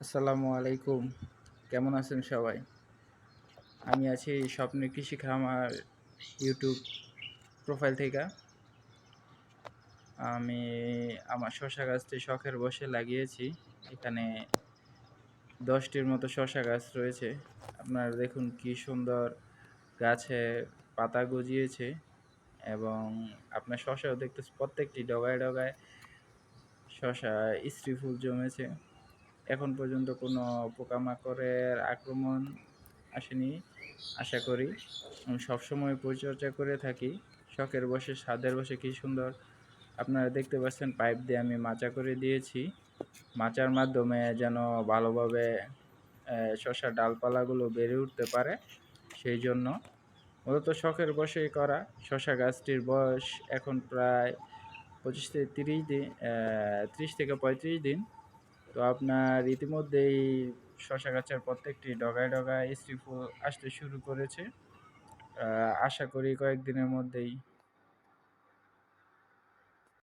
আসসালামু আলাইকুম। কেমন আছেন সবাই? আমি আছি স্বপ্নের কৃষি খামার ইউটিউব প্রোফাইল থেকে। আমি আমার শশা গাছটি শখের বসে লাগিয়েছি। এখানে দশটির মতো শশা গাছ রয়েছে। আপনারা দেখুন কি সুন্দর গাছে পাতা গজিয়েছে এবং আপনার শশাও দেখতে প্রত্যেকটি ডগায় ডগায় শশা স্ত্রী ফুল জমেছে। এখন পর্যন্ত কোনো পোকামাকড়ের আক্রমণ আসেনি, আশা করি। আমি সবসময় পরিচর্যা করে থাকি। শখের বসে স্বাদের বসে কী সুন্দর। আপনারা দেখতে পাচ্ছেন, পাইপ দিয়ে আমি মাচা করে দিয়েছি। মাচার মাধ্যমে যেন ভালোভাবে শশার ডালপালাগুলো বেড়ে উঠতে পারে, সেই জন্য। মূলত শখের বসেই করা। শশা গাছটির বয়স এখন প্রায় পঁচিশ থেকে তিরিশ দিন ত্রিশ থেকে পঁয়ত্রিশ দিন। তো আপনার ইতিমধ্যেই শশা গাছের প্রত্যেকটি ডগায় ডগায় স্ত্রী ফুল আসতে শুরু করেছে। আশা করি কয়েকদিনের মধ্যেই